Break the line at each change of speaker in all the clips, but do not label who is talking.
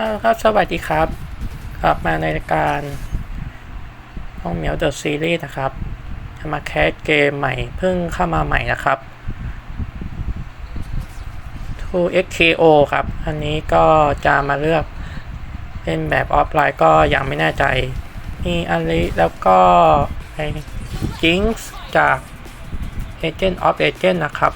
อาครับ สวัสดีครับ กลับมาในรายการห้องเหมียวเดอะซีรีส์นะครับ จะมาแคสเกมใหม่ เพิ่งเข้ามาใหม่นะครับ 2XKO ครับ อันนี้ก็จะมาเลือกเป็นแบบออฟไลน์ก็ยังไม่แน่ใจ มีอันนี้แล้วก็ไอ้จิงส์จาก Agent of Agent นะครับ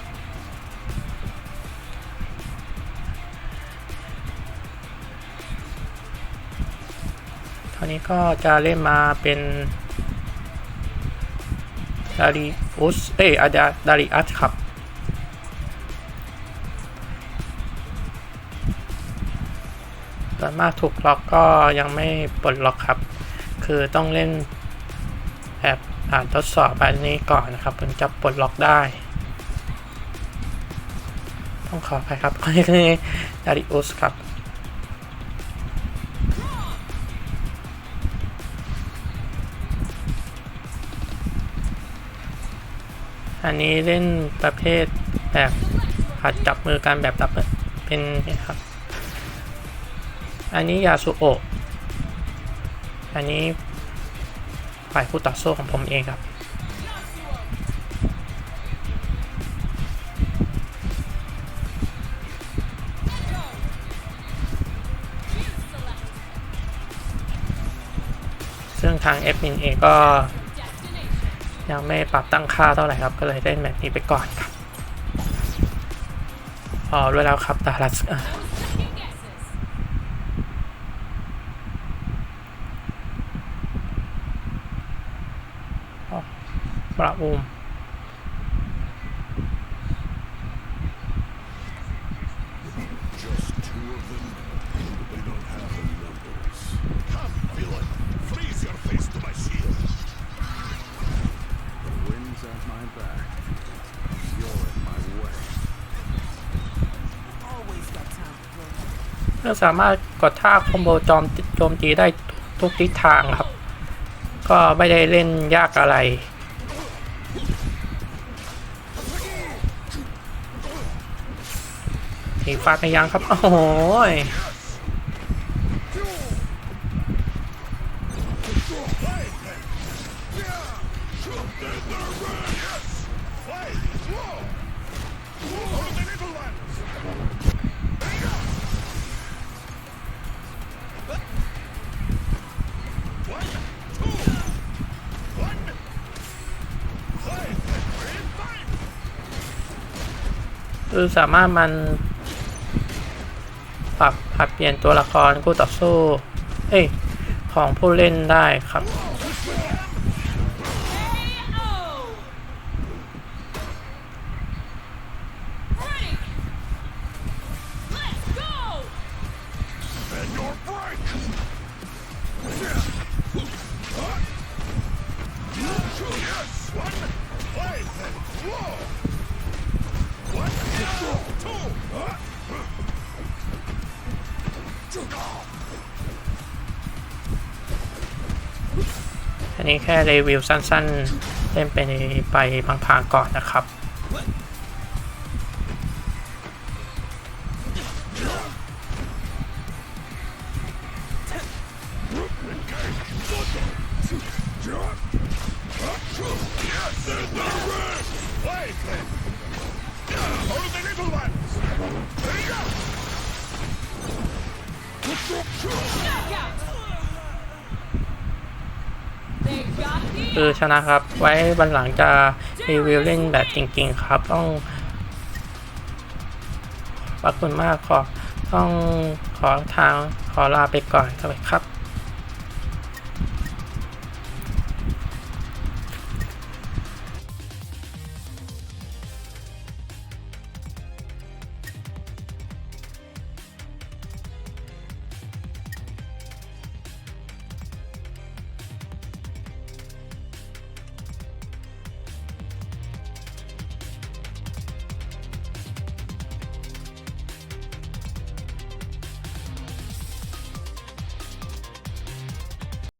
นี้ก็จะเล่นมาเป็นดาริอุสเอยอาดาดาริอัสครับ ส่วนมากถูกล็อกก็ยังไม่ปลดล็อกครับ คือต้องเล่นแบบอ่านทดสอบอันนี้ก่อนนะครับถึงจะปลดล็อกได้ ต้องขออภัยครับนนี้คือดาริอุสครับ อันนี้เล่นประเภทแบบหัดจับมือกันแบบดับเบิลเป็นครับ อันนี้ยาสุโอะอันนี้ฝ่ายคู่ต่อสู้ของผมเองครับซึ่งทาง f อ a ก็ ยังไม่ปรับตั้งค่าเท่าไหร่ครับ ก็เลยเล่นแบบนี้ไปก่อนครับอ๋อรู้แล้วครับดารัสอะอ๋อปราอุม เมื่อสามารถกดท่าคอมโบจอมโจมตีได้ทุกทิศทางครับ ก็ไม่ได้เล่นยากอะไรทีฟาดไปยังครับ โอ้โห คือสามารถมันปรับปรับเปลี่ยนตัวละครคู่ต่อสู้ เอ้ย ของผู้เล่นได้ครับ อันนี้แค่รีวิวสั้นๆ เล่นไปไปพางๆก่อนนะครับ คือชนะครับ ไว้วันหลังจะรีวิวเล่นแบบจริง ๆ ครับ ต้องขอบคุณมากขอต้องขอทางขอลาไปก่อนสวัสดีครับ